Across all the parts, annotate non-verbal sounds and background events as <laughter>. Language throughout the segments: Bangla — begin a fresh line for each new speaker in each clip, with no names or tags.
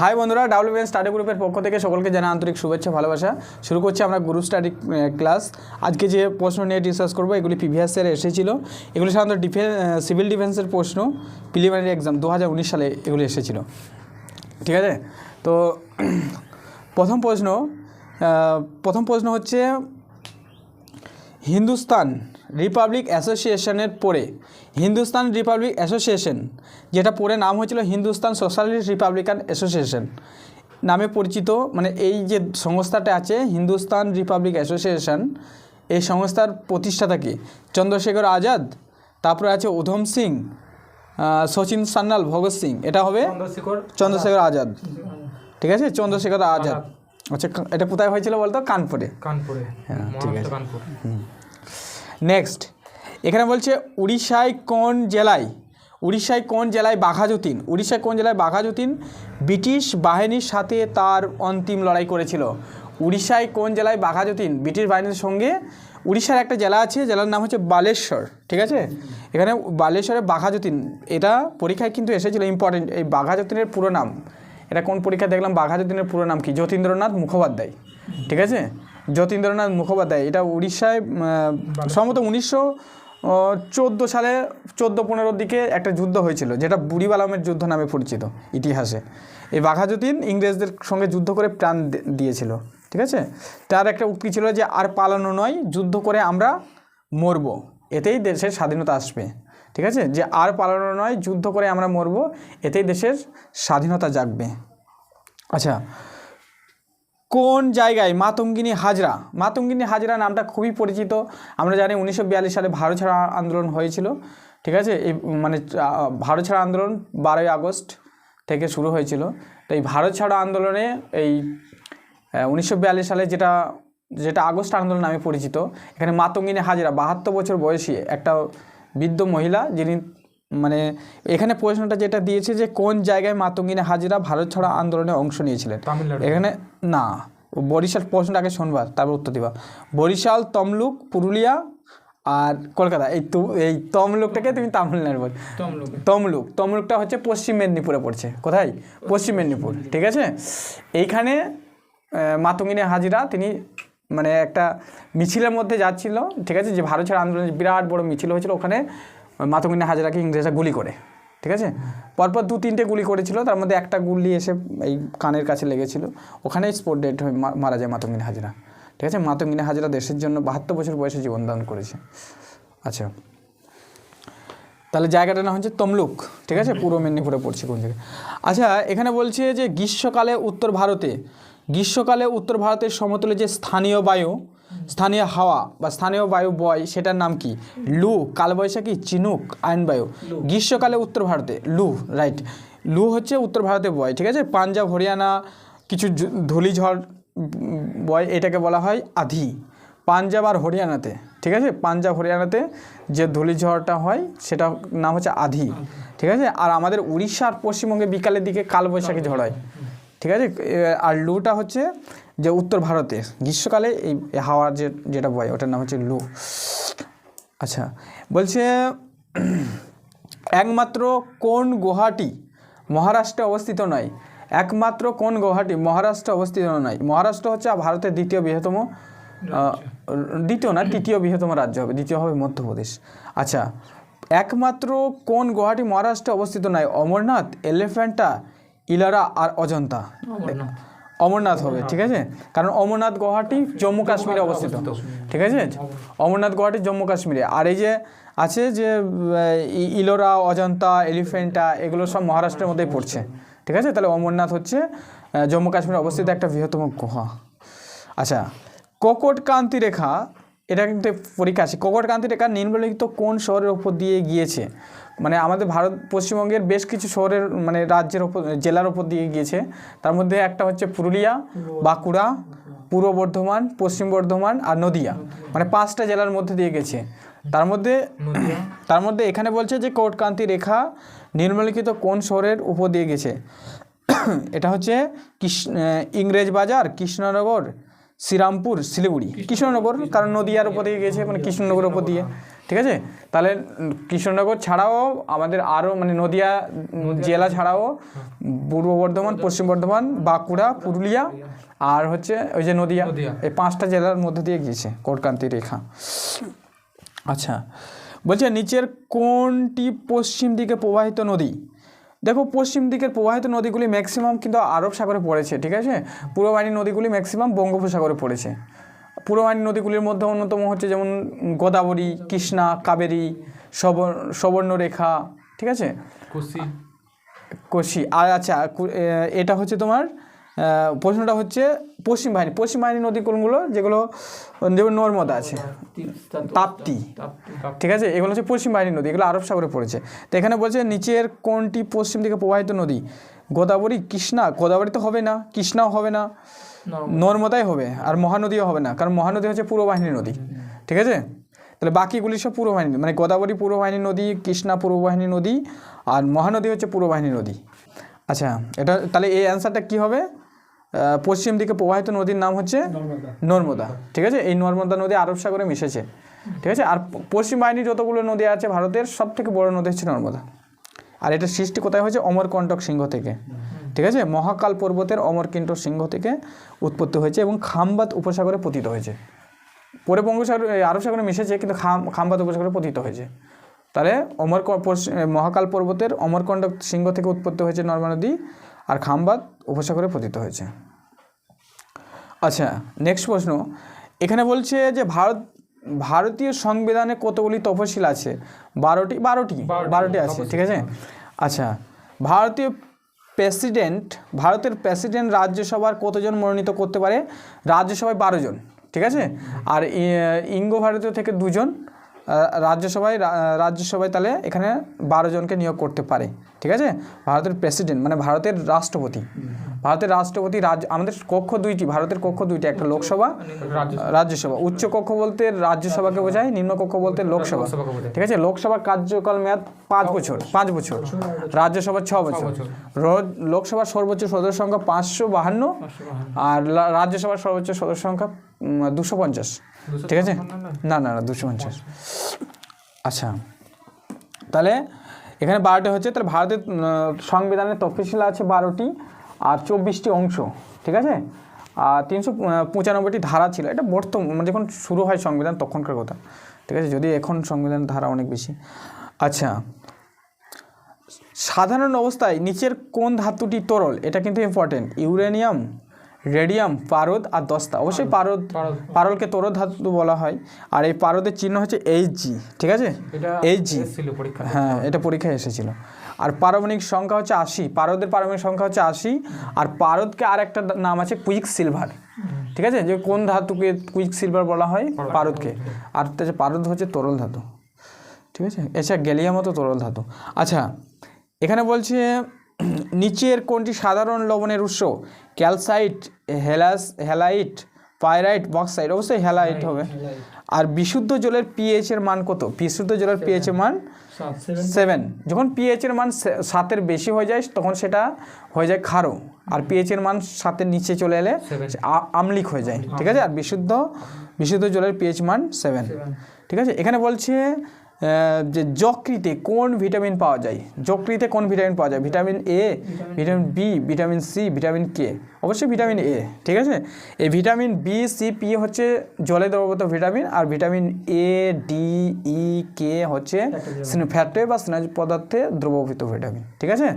হাই বন্ধুরা ডাব্লিউবিএন স্টাডি গ্রুপের পক্ষ থেকে সকলকে জানা আন্তরিক শুভেচ্ছা, ভালোবাসা। শুরু করছি আমরা গ্রুপ স্টাডি ক্লাস আজকে যে প্রশ্ন নিয়ে ডিসকাস করব, এগুলি প্রিভিয়াস ইয়ারে এসেছিল। এগুলি সাধারণত ডিফেন্স সিভিল ডিফেন্সের প্রশ্ন। প্রিলিমিনারি এক্সাম দু হাজার উনিশ সালে এগুলি এসেছিল। ঠিক আছে? তো, প্রথম প্রশ্ন প্রথম প্রশ্ন হচ্ছে, হিন্দুস্তান রিপাবলিক অ্যাসোসিয়েশনের পরে হিন্দুস্তান রিপাবলিক অ্যাসোসিয়েশন যেটা পরে নাম হয়েছিল হিন্দুস্তান সোশ্যালিস্ট রিপাবলিকান অ্যাসোসিয়েশন নামে পরিচিত মানে এই যে সংস্থাটা আছে হিন্দুস্তান রিপাবলিক অ্যাসোসিয়েশন এই সংস্থার প্রতিষ্ঠাতা কি? চন্দ্রশেখর আজাদ তারপরে আছে উধম সিং সচিন সান্যাল ভগৎ সিং এটা হবে
চন্দ্রশেখর
চন্দ্রশেখর আজাদ। ঠিক আছে? চন্দ্রশেখর আজাদ। আচ্ছা এটা কোথায় হয়েছিল বলতো? কানপুরে।
কানপুরে।
হ্যাঁ, ঠিক
আছে। কানপুর।
নেক্সট এখানে বলছে, উড়িষ্যায় কোন জেলায়? উড়িষ্যায় কোন জেলায় বাঘা যতীন? উড়িষ্যায় কোন জেলায় বাঘা যতীন? ব্রিটিশ বাহিনীর সাথে তার অন্তিম লড়াই করেছিল। উড়িষ্যায় কোন জেলায় বাঘা যতীন? ব্রিটিশ বাহিনীর সঙ্গে। উড়িষ্যার একটা জেলা আছে, জেলার নাম হচ্ছে বালেশ্বর, ঠিক আছে? এখানে বালেশ্বরে বাঘা যতীন, এটা পরীক্ষায় কিন্তু এসেছিল ইম্পর্টেন্ট এই বাঘাযতীনের পুরো নাম। এটা কোন পরীক্ষায় দেখলাম বাঘাযতীনের পুরো নাম কি? যতীন্দ্রনাথ মুখোপাধ্যায়, ঠিক আছে? যতীন্দ্রনাথ মুখোপাধ্যায়, এটা উড়িষ্যায় সম্ভবত উনিশশো চোদ্দ সালে, চোদ্দ পনেরোর দিকে একটা যুদ্ধ হয়েছিল, যেটা বুড়িবালামের যুদ্ধ নামে পরিচিত ইতিহাসে। এই বাঘাযতীন ইংরেজদের সঙ্গে যুদ্ধ করে প্রাণ দিয়েছিল, ঠিক আছে? তার একটা উক্তি ছিল যে, আর পালানো নয়, যুদ্ধ করে আমরা মরব, এতেই দেশের স্বাধীনতা আসবে। ঠিক আছে? যে, আর পালানো নয়, যুদ্ধ করে আমরা মরব, এতেই দেশের স্বাধীনতা জাগবে। আচ্ছা কোন জায়গায় মাতঙ্গিনী হাজরা? মাতঙ্গিনী হাজরা নামটা খুবই পরিচিত। আমরা জানি উনিশশো বিয়াল্লিশ সালে ভারত ছাড়া আন্দোলন হয়েছিল ঠিক আছে? এই মানে ভারত ছাড়া আন্দোলন বারোই আগস্ট থেকে শুরু হয়েছিল। তো এই ভারত ছাড়া আন্দোলনে এই উনিশশো বিয়াল্লিশ সালে যেটা যেটা আগস্ট আন্দোলন নামে পরিচিত এখানে মাতঙ্গিনী হাজরা বাহাত্তর বছর বয়সী একটা বৃদ্ধ মহিলা যিনি মানে এখানে প্রশ্নটা যেটা দিয়েছে যে কোন জায়গায় মাতঙ্গিনী হাজরা ভারত ছাড়া আন্দোলনে অংশ নিয়েছিলেন?
তামিলনাড়ু।
এখানে না। বরিশাল প্রশ্নটা আগে শুনবা তারপর উত্তর দিবা। বরিশাল তমলুক পুরুলিয়া আর কলকাতা। এই তু এই তমলুকটাকে তুমি তামিলনাড়ু বল।
তমলুক।
তমলুক। তমলুকটা হচ্ছে পশ্চিম মেদিনীপুরে পড়ছে। কোথায়? পশ্চিম মেদিনীপুর। ঠিক আছে? এইখানে মাতঙ্গিনী হাজিরা তিনি মানে একটা মিছিলের মধ্যে যাচ্ছিল ঠিক আছে? যে ভারত ছাড়া আন্দোলন বিরাট বড় মিছিল হয়েছিল ওখানে মাতঙ্গিনী হাজিরাকে ইংরেজরা গুলি করে। ঠিক আছে? পরপর দু তিনটে গুলি করেছিল, তার মধ্যে একটা গুলি এসে এই কানের কাছে লেগেছিল। ওখানেই স্পোর্ট ডেট হয়ে মারা যায় মাতঙ্গিনী হাজরা। ঠিক আছে? মাতঙ্গিনী হাজরা দেশের জন্য বাহাত্তর বছর বয়সে জীবনদান করেছে। আচ্ছা। তাহলে জায়গাটার নাম হচ্ছে তমলুক। ঠিক আছে? পূর্ব মেদিনীপুরে পড়ছে কোন জায়গায়। আচ্ছা এখানে বলছে যে গ্রীষ্মকালে উত্তর ভারতে, গ্রীষ্মকালে উত্তর ভারতের সমতলে যে স্থানীয় বায়ু স্থানীয় হাওয়া বা স্থানীয় বায়ু বয় সেটার নাম কি? লু কালবৈশাখী চিনুক আইন বায়ু গ্রীষ্মকালে উত্তর ভারতে লু রাইট লু হচ্ছে উত্তর ভারতে বয় ঠিক আছে? পাঞ্জাব হরিয়ানা কিছু ধূলিঝড় বয় এটাকে বলা হয় আধি। পাঞ্জাব আর হরিয়ানাতে ঠিক আছে? পাঞ্জাব হরিয়ানাতে যে ধূলিঝড়টা হয় সেটা নাম হচ্ছে আধি ঠিক আছে? আর আমাদের উড়িষ্যা আর পশ্চিমবঙ্গে বিকালের দিকে কালবৈশাখী ঝড় হয় ঠিক আছে? আর লুটা হচ্ছে যে উত্তর ভারতে, গ্রীষ্মকালে এই হাওয়ার যে, যেটা বয়, ওটার নাম হচ্ছে লু। আচ্ছা বলছে, একমাত্র কোন গুহাটি মহারাষ্ট্রে অবস্থিত নয়? একমাত্র কোন গুহাটি মহারাষ্ট্রে অবস্থিত নয়? মহারাষ্ট্র হচ্ছে ভারতের দ্বিতীয় বৃহত্তম দ্বিতীয় না, তৃতীয় বৃহত্তম রাজ্য হবে, দ্বিতীয় হবে মধ্যপ্রদেশ। আচ্ছা একমাত্র কোন গুহাটি মহারাষ্ট্রে অবস্থিত নয়? অমরনাথ, এলিফ্যান্টা, ইলারা আর অজন্তা?
অমরনাথ।
হবে, ঠিক আছে? কারণ অমরনাথ গুয়াহাটি জম্মু কাশ্মীরে অবস্থিত, ঠিক আছে? অমরনাথ গুয়াহাটি জম্মু কাশ্মীরে। আর এই যে আছে যে ইলোরা, অজন্তা এলিফেন্টা এগুলো সব মহারাষ্ট্রের মধ্যেই পড়ছে, ঠিক আছে? তাহলে অমরনাথ হচ্ছে জম্মু কাশ্মীরে অবস্থিত একটা বৃহত্তম গুহা। আচ্ছা ককটকান্তি রেখা, এটা কিন্তু পরীক্ষা আছে। ককটকান্তি রেখা নিম্নলিখিত কোন শহরের উপর দিয়ে গিয়েছে? মানে আমাদের ভারত পশ্চিমবঙ্গের বেশ কিছু শহরের মানে রাজ্যের ওপর জেলার ওপর দিয়ে গিয়েছে। তার মধ্যে একটা হচ্ছে পুরুলিয়া বাঁকুড়া পূর্ব বর্ধমান পশ্চিম বর্ধমান আর নদিয়া। মানে পাঁচটা জেলার মধ্যে দিয়ে গেছে। তার মধ্যে তার মধ্যে এখানে বলছে যে কোটকান্তি রেখা নিম্নলিখিত কোন শহরের উপর দিয়ে গেছে? এটা হচ্ছে কৃষ্ণ ইংরেজ বাজার কৃষ্ণনগর শ্রীরামপুর শিলিগুড়ি। কৃষ্ণনগর। কারণ নদিয়ার উপর দিয়ে গেছে মানে কৃষ্ণনগর উপর দিয়ে। ঠিক আছে? তাহলে কৃষ্ণনগর ছাড়াও আমাদের আরও মানে নদিয়া জেলা ছাড়াও পূর্ব বর্ধমান পশ্চিম বর্ধমান বাঁকুড়া পুরুলিয়া আর হচ্ছে ওই যে নদিয়া। এই পাঁচটা জেলার মধ্যে দিয়ে গিয়েছে কোটকান্তি রেখা। আচ্ছা বলছে নিচের কোনটি পশ্চিম দিকে প্রবাহিত নদী? দেখো পশ্চিম দিকের প্রবাহিত নদীগুলি ম্যাক্সিমাম কিন্তু আরব সাগরে পড়েছে ঠিক আছে? পূর্ববাহিনী নদীগুলি ম্যাক্সিমাম বঙ্গোপসাগরে পড়েছে। পূর্ববাহিনী নদীগুলির মধ্যে অন্যতম হচ্ছে যেমন গোদাবরী কৃষ্ণা কাবেরী সবর সবর্ণরেখা ঠিক আছে?
কুশি
কোশি আর আচ্ছা এটা হচ্ছে তোমার প্রশ্নটা হচ্ছে পশ্চিম বাহিনী। পশ্চিম বাহিনী নদী কোনগুলো যেগুলো যেমন নর্মদা আছে। তাপ্তি। ঠিক আছে? এগুলো হচ্ছে পশ্চিম বাহিনী নদী এগুলো আরব সাগরে পড়েছে। তো এখানে বলছে নিচের কোনটি পশ্চিম দিকে প্রবাহিত নদী? গোদাবরী কৃষ্ণা গোদাবরী তো হবে না কৃষ্ণাও হবে না। নর্মদাই হবে আর মহানদীও হবে না কারণ মহানদী হচ্ছে পূর্ব বাহিনী নদী ঠিক আছে? তাহলে বাকিগুলি সব পূর্ব বাহিনী মানে গোদাবরী পূর্ব বাহিনী নদী কৃষ্ণা পূর্ব বাহিনী নদী আর মহানদী হচ্ছে পূর্ব বাহিনী নদী। আচ্ছা এটা তাহলে এই অ্যান্সারটা কি হবে? পশ্চিম দিকে প্রবাহিত নদীর নাম হচ্ছে নর্মদা। ঠিক আছে? এই নর্মদা নদী আরব সাগরে মিশেছে ঠিক আছে? আর পশ্চিম বাহিনীর যতগুলো নদী আছে ভারতের সব থেকে বড় নদী হচ্ছে নর্মদা। আর এটা সৃষ্টি কোথায় হয়েছে? অমরকণ্টক সিংহ থেকে। ঠিক আছে? মহাকাল পর্বতের অমরকণ্টক সিংহ থেকে উৎপত্তি হয়েছে এবং খামবাদ উপসাগরে পতিত হয়েছে। পরে বঙ্গোসাগর আরব সাগরে মিশেছে কিন্তু খাম খামবাদ উপসাগরে পতিত হয়েছে। তাহলে অমর মহাকাল পর্বতের অমরকণ্ড সিংহ থেকে উৎপত্তি হয়েছে নর্মা নদী আর খামবাদ উপসাগরে পতিত হয়েছে। আচ্ছা নেক্সট প্রশ্ন। এখানে বলছে যে ভারত ভারতীয় সংবিধানে কতগুলি তফসিল আছে? বারোটি বারোটি বারোটি আছে ঠিক আছে। আচ্ছা ভারতীয় প্রেসিডেন্ট, ভারতের প্রেসিডেন্ট রাজ্যসভার কতজন মনোনীত করতে পারে? রাজ্যসভায় বারো জন, ঠিক আছে? আর ইঙ্গ ভারতীয় থেকে দুজন রাজ্যসভায় রাজ্যসভায় তাহলে এখানে বারো জনকে নিয়োগ করতে পারে, ঠিক আছে? ভারতের প্রেসিডেন্ট মানে ভারতের রাষ্ট্রপতি। ভারতের রাষ্ট্রপতি রাজ্য আমাদের কক্ষ দুইটি ভারতের কক্ষ দুইটি একটা লোকসভা রাজ্যসভা। উচ্চ কক্ষ বলতে রাজ্যসভাকে বোঝায় নিম্ন কক্ষ বলতে লোকসভা। ঠিক আছে? লোকসভার কার্যকাল মেয়াদ পাঁচ বছর পাঁচ বছর। রাজ্যসভার ছ বছর। লোকসভার সর্বোচ্চ সদস্য সংখ্যা পাঁচশো বাহান্ন আর রাজ্যসভার সর্বোচ্চ সদস্য সংখ্যা দুশো পঞ্চাশ। ঠিক আছে? না? না না দুশো পঞ্চাশ। আচ্ছা। তাহলে এখানে বারোটি হচ্ছে তাহলে ভারতের সংবিধানের তফসিল আছে বারোটি। আর চব্বিশটি অংশ, ঠিক আছে? আর তিনশো পঁচানব্বইটি ধারা ছিল। এটা বর্তমান মানে যখন শুরু হয় সংবিধান, তখনকার কথা। ঠিক আছে? যদি এখন সংবিধান ধারা অনেক বেশি। আচ্ছা। সাধারণ অবস্থায় নিচের কোন ধাতুটি তরল? এটা কিন্তু ইম্পর্টেন্ট ইউরেনিয়াম রেডিয়াম পারদ আর দস্তা। অবশ্যই পারদ। পারলকে তরল ধাতু বলা হয়। আর এই পারদের চিহ্ন হচ্ছে এইচ জি ঠিক আছে? এইচ জি হ্যাঁ এটা পরীক্ষায় এসেছিল। আর পারমাণবিক সংখ্যা হচ্ছে আশি। পারদের পারমাণবিক সংখ্যা হচ্ছে আশি। আর পারদকে আর একটা নাম আছে কুইক সিলভার। ঠিক আছে? যে কোন ধাতুকে কুইক সিলভার বলা হয়? পারদকে। আর হচ্ছে পারদ হচ্ছে তরল ধাতু। ঠিক আছে? এছাড়া গ্যালিয়াম তো তরল ধাতু। আচ্ছা এখানে বলছে নিচের কোনটি সাধারণ লবণের উৎস? ক্যালসাইট হেলাস হেলাইট পাইরাইট বক্সাইট। অবশ্যই হেলাইট হবে। আর বিশুদ্ধ জলের পিএইচ এর মান কত? বিশুদ্ধ জলের পিএইচ এর মান সেভেন যখন পিএইচ এর মান সাতের বেশি হয়ে যায় তখন সেটা হয়ে যায় খারো। আর পিএইচ এর মান সাতের নিচে চলে এলে. আমলিক হয়ে যায়। ঠিক আছে? আর বিশুদ্ধ বিশুদ্ধ জলের পিএইচ মান সেভেন ঠিক আছে? এখানে বলছে যে যকৃতে কোন ভিটামিন পাওয়া যায়? যকৃতে কোন ভিটামিন পাওয়া যায়? Vitamin A vitamin B vitamin C vitamin K অবশ্যই ভিটামিন এ ঠিক আছে? এই ভিটামিন বি সি পি হচ্ছে জলে দ্রবীভূত vitamin R vitamin A D E K হচ্ছে ফ্যাটে বা স্নেহ পদার্থে দ্রবীভূত ভিটামিন ঠিক আছে?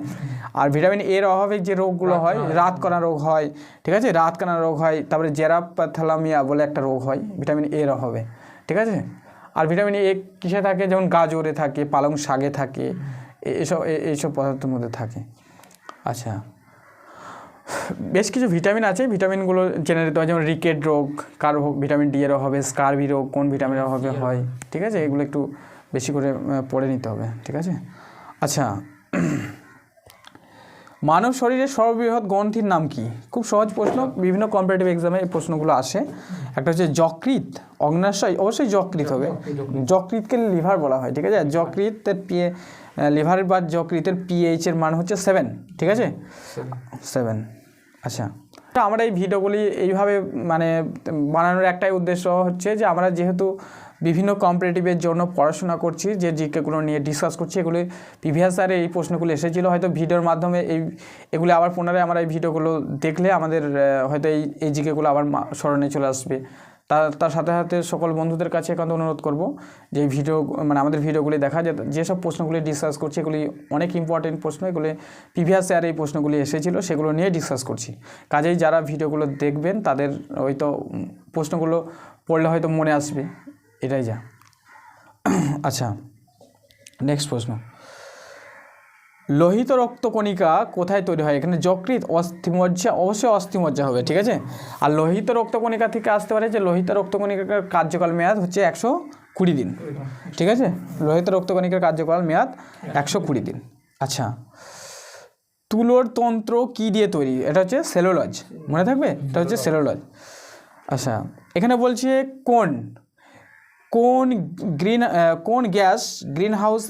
আর ভিটামিন এর অভাবে যে রোগগুলো হয় রাত রাতকণা রোগ হয় ঠিক আছে? রাত রাতকানা রোগ হয় তারপরে জেরাপ্যাথালামিয়া বলে একটা রোগ হয় ভিটামিন এর অভাবে ঠিক আছে? আর ভিটামিন এ কিসে থাকে? যেমন গাজরে থাকে পালং শাকে থাকে এসব এইসব পদার্থের মধ্যে থাকে। আচ্ছা। বেশ কিছু ভিটামিন আছে। ভিটামিনগুলো জেনে নিতে হয় যেমন রিকেট রোগ কার ভিটামিন ডি এর অভাবে স্কারভি রোগ কোন ভিটামিনের অভাবে হয় ঠিক আছে? এগুলো একটু বেশি করে পড়ে নিতে হবে ঠিক আছে? আচ্ছা। মানব শরীরের সর্ববৃহৎ গ্রন্থির নাম কি? খুব সহজ প্রশ্ন, বিভিন্ন কম্পিটিটিভ এক্সামে এই প্রশ্নগুলো আসে। একটা হচ্ছে যকৃত অগ্নাশয় অবশ্যই যকৃত হবে। যকৃতকে লিভার বলা হয়, ঠিক আছে? যকৃতের পিএ লিভারের বা যকৃতের পিএইচ এর মান হচ্ছে সেভেন ঠিক আছে? সেভেন আচ্ছা। আমরা এই ভিডিওগুলি এইভাবে মানে বানানোর একটাই উদ্দেশ্য হচ্ছে যে আমরা যেহেতু বিভিন্ন কম্পিটিটিভের জন্য পড়াশোনা করছি, যে জিকেগুলো নিয়ে ডিসকাস করছি, এগুলি প্রিভিয়াস ইয়ারে এই প্রশ্নগুলো এসেছিল, হয়তো ভিডিওর মাধ্যমে এই, এগুলি আবার পুনরায় আমরা এই ভিডিওগুলো দেখলে আমাদের হয়তো এই এই জিকেগুলো আবার স্মরণে চলে আসবে। তার তার সাথে সাথে সকল বন্ধুদের কাছে একান্ত অনুরোধ করব যে ভিডিও মানে আমাদের ভিডিওগুলি দেখা, যে যেসব প্রশ্নগুলি ডিসকাস করছি, এগুলি অনেক ইম্পর্টেন্ট প্রশ্ন, এগুলি প্রিভিয়াস ইয়ারে এই প্রশ্নগুলি এসেছিল, সেগুলো নিয়ে ডিসকাস করছি। কাজেই যারা ভিডিওগুলো দেখবেন, তাদের হয়তো প্রশ্নগুলো পড়লে হয়তো মনে আসবে। এটাই যা। <clears throat> আচ্ছা নেক্সট প্রশ্ন। লোহিত রক্তকণিকা কোথায় তৈরি হয়? এখানে যকৃত অস্থিমজ্জা, অবশ্যই অস্থিমজ্জা হবে, ঠিক আছে? আর লোহিত রক্তকণিকা থেকে আসতে পারে যে লোহিত রক্তকণিকার কার্যকাল মেয়াদ হচ্ছে একশো কুড়ি দিন, ঠিক আছে? লোহিত রক্তকণিকার কার্যকাল মেয়াদ একশো কুড়ি দিন। আচ্ছা তুলোর তন্ত্র কি দিয়ে তৈরি? এটা হচ্ছে সেলোলজ, মনে থাকবে? এটা হচ্ছে সেলোলজ। আচ্ছা এখানে বলছে কোন কোন গ্রিন কোন গ্যাস গ্রিন হাউস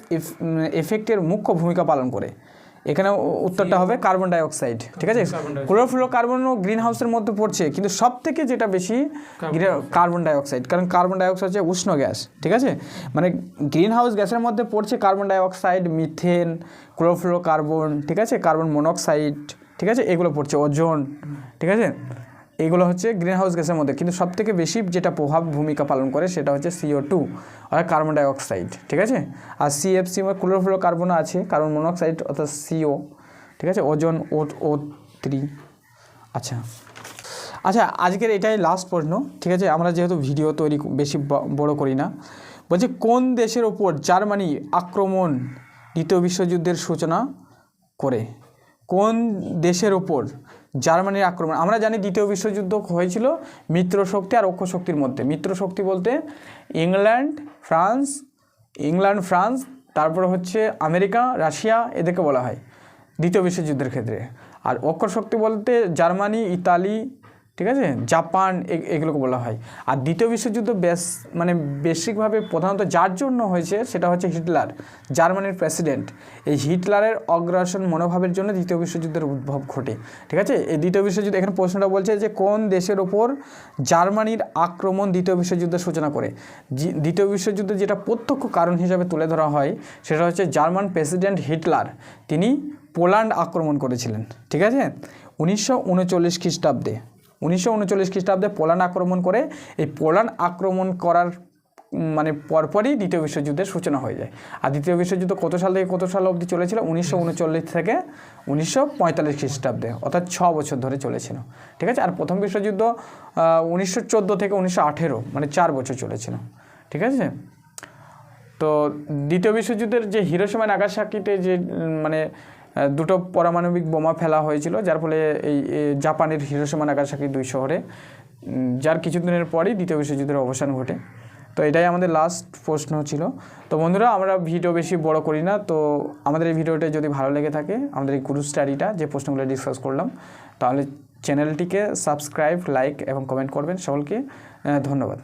এফেক্টের মুখ্য ভূমিকা পালন করে? এখানে উত্তরটা হবে কার্বন ডাইঅক্সাইড ঠিক আছে? ক্লোরোফ্লোরো কার্বনও গ্রিন হাউসের মধ্যে পড়ছে কিন্তু সব থেকে যেটা বেশি কার্বন ডাইঅক্সাইড। কারণ কার্বন ডাইঅক্সাইড হচ্ছে উষ্ণ গ্যাস ঠিক আছে? মানে গ্রিন হাউস গ্যাসের মধ্যে পড়ছে carbon dioxide methane chlorofluorocarbon ঠিক আছে? কার্বন মনোক্সাইড ঠিক আছে? এগুলো পড়ছে ওজন ঠিক আছে? এগুলো হচ্ছে গ্রিন হাউস গ্যাসের মধ্যে। কিন্তু সব থেকে বেশি যেটা প্রভাব ভূমিকা পালন করে সেটা হচ্ছে সিও টু অর্থাৎ কার্বন ডাই অক্সাইড ঠিক আছে? আর সিএফসি মানে ক্লোরোফ্লোরো কার্বনও আছে কার্বন মনোক্সাইড অর্থাৎ সিও ঠিক আছে? ওজন ও ও থ্রি আচ্ছা। আচ্ছা আজকের এটাই লাস্ট প্রশ্ন, ঠিক আছে? আমরা যেহেতু ভিডিও তৈরি বেশি বড় করি না। বলছি, কোন দেশের ওপর জার্মানি আক্রমণ দ্বিতীয় বিশ্বযুদ্ধের সূচনা করে? কোন দেশের ওপর জার্মানির আক্রমণ। আমরা জানি দ্বিতীয় বিশ্বযুদ্ধ হয়েছিল মিত্র শক্তি আর অক্ষ শক্তির মধ্যে। মিত্র শক্তি বলতে ইংল্যান্ড, ফ্রান্স ইংল্যান্ড, ফ্রান্স, তারপরে হচ্ছে আমেরিকা, রাশিয়া, এদেরকে বলা হয় দ্বিতীয় বিশ্বযুদ্ধের ক্ষেত্রে। আর অক্ষর শক্তি বলতে জার্মানি, ইতালি ঠিক আছে? জাপান এগুলোকে বলা হয়। আর দ্বিতীয় বিশ্বযুদ্ধ বেশ মানে বেসিকভাবে প্রধানত যার জন্য হয়েছে সেটা হচ্ছে হিটলার, জার্মানির প্রেসিডেন্ট। এই হিটলারের অগ্রাসন মনোভাবের জন্য দ্বিতীয় বিশ্বযুদ্ধের উদ্ভব ঘটে। ঠিক আছে? এই দ্বিতীয় বিশ্বযুদ্ধ এখানে প্রশ্নটা বলছে যে কোন দেশের ওপর জার্মানির আক্রমণ দ্বিতীয় বিশ্বযুদ্ধের সূচনা করে? দ্বিতীয় বিশ্বযুদ্ধের যেটা প্রত্যক্ষ কারণ হিসাবে তুলে ধরা হয়, সেটা হচ্ছে জার্মান প্রেসিডেন্ট হিটলার। তিনি পোল্যান্ড আক্রমণ করেছিলেন। ঠিক আছে? উনিশশো উনচল্লিশ খ্রিস্টাব্দে। উনিশশো উনচল্লিশ খ্রিস্টাব্দে পোল্যান্ড আক্রমণ করে এই পোল্যান্ড আক্রমণ করার মানে পরপরই দ্বিতীয় বিশ্বযুদ্ধের সূচনা হয়ে যায়। আর দ্বিতীয় বিশ্বযুদ্ধ কত সাল থেকে কত সাল অবধি চলেছিল? উনিশশো উনচল্লিশ থেকে উনিশশো পঁয়তাল্লিশ খ্রিস্টাব্দে, অর্থাৎ ছ বছর ধরে চলেছিল। ঠিক আছে? আর প্রথম বিশ্বযুদ্ধ উনিশশো চোদ্দ থেকে উনিশশো আঠেরো মানে চার বছর চলেছিল। ঠিক আছে? তো দ্বিতীয় বিশ্বযুদ্ধের যে হিরোসীমা নাগাসাকিতে যে মানে দুটো পারমাণবিক বোমা ফেলা হয়েছিল, যার ফলে এই জাপানের হিরোসীমা নাগাসাকি দুই শহরে যার কিছুদিনের পরেই দ্বিতীয় বিশ্বযুদ্ধের অবসান ঘটে। তো এটাই আমাদের লাস্ট প্রশ্ন ছিল। তো বন্ধুরা, আমরা ভিডিও বেশি বড় করি না, তো আমাদের এই ভিডিওটা যদি ভালো লেগে থাকে, আমাদের এই গুরু স্টাডিটা যে প্রশ্নগুলো ডিসকাস করলাম, তাহলে চ্যানেলটিকে সাবস্ক্রাইব লাইক এবং কমেন্ট করবেন সকলকে। ধন্যবাদ।